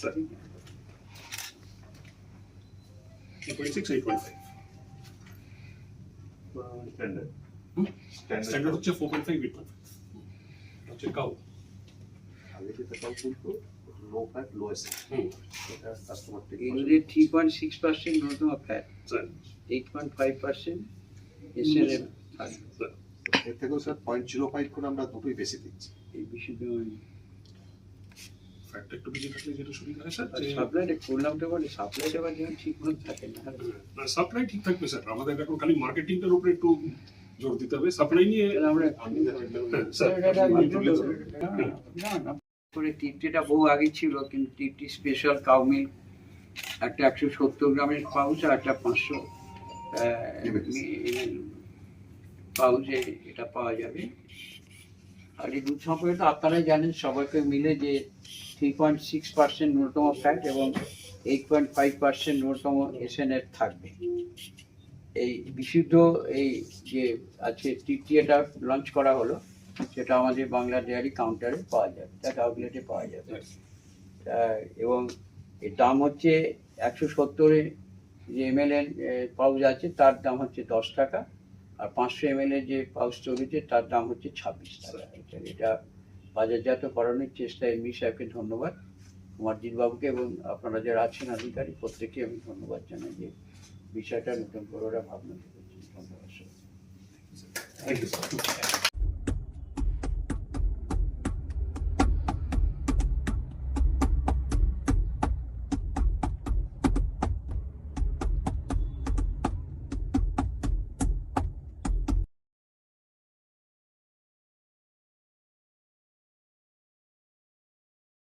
Sir হচ্ছে হচ্ছে cow আগে যেটা তাও কিন্তু লো ফ্যাট লো অ্যাসিড হুম এটা কাস্টমার টেক এগুলি থ্রি পয়েন্ট সিক্স পার্সেন্ট ন্যূনতম fat sir eight point five percent SLM থাকবে এর থেকেও স্যার পয়েন্ট জিরো ফাইভ করে আমরা দুটোই বেশি দিচ্ছি এই বিশুদ্ধ ফ্যাক্টটা একটু বেশি থাকলে যেটা সুবিধা হয় স্যার সাপ্লাইটা করলাম তো বলে সাপ্লাইটা আবার যেন ঠিক মতো থাকে না। সাপ্লাই ঠিক থাকবে স্যার আমাদের এখন খালি মার্কেটিংটার উপরে একটু জোর দিতে হবে। সাপ্লাই নিয়ে আমরা আমি হ্যাঁ, করে টিপটিটা বহু আগে ছিল কিন্তু টিপটি স্পেশাল কাউ মিল্ক একটা একশো সত্তর গ্রামের পাউচ আর একটা পাঁচশো পাউচে এটা পাওয়া যাবে। আর এই দুধ সম্পর্কে তো আপনারাই জানেন সবাইকে মিলে যে থ্রি পয়েন্ট সিক্স পার্সেন্ট ন্যূনতম ফ্যাট এবং এইট পয়েন্ট ফাইভ পার্সেন্ট ন্যূনতম এসএনএফ থাকবে। এই বিশুদ্ধ এই যে আছে এটা লঞ্চ করা হলো সেটা আমাদের বাংলা ডেয়ারি কাউন্টারে পাওয়া যাবে দ্যাট আউটলেটে পাওয়া যাবে। এবং এর দাম হচ্ছে একশো সত্তরে যে এমএল এর পাউচ আছে তার দাম হচ্ছে দশ টাকা। আর পাঁচশো এমএল এর যে পাউচ তৈরিতে তার দাম হচ্ছে ছাব্বিশ টাকা। এটা- বাজারজাত করানোর চেষ্টায় এমনি সাহেবকে ধন্যবাদ। বাবুকে এবং আপনারা যারা আছেন আধিকারিক প্রত্যেককে আমি ধন্যবাদ জানাই যে বিষয়টা নতুন করে ওরা ভাবনা করেছেন ধন্যবাদ থ্যাংক ইউ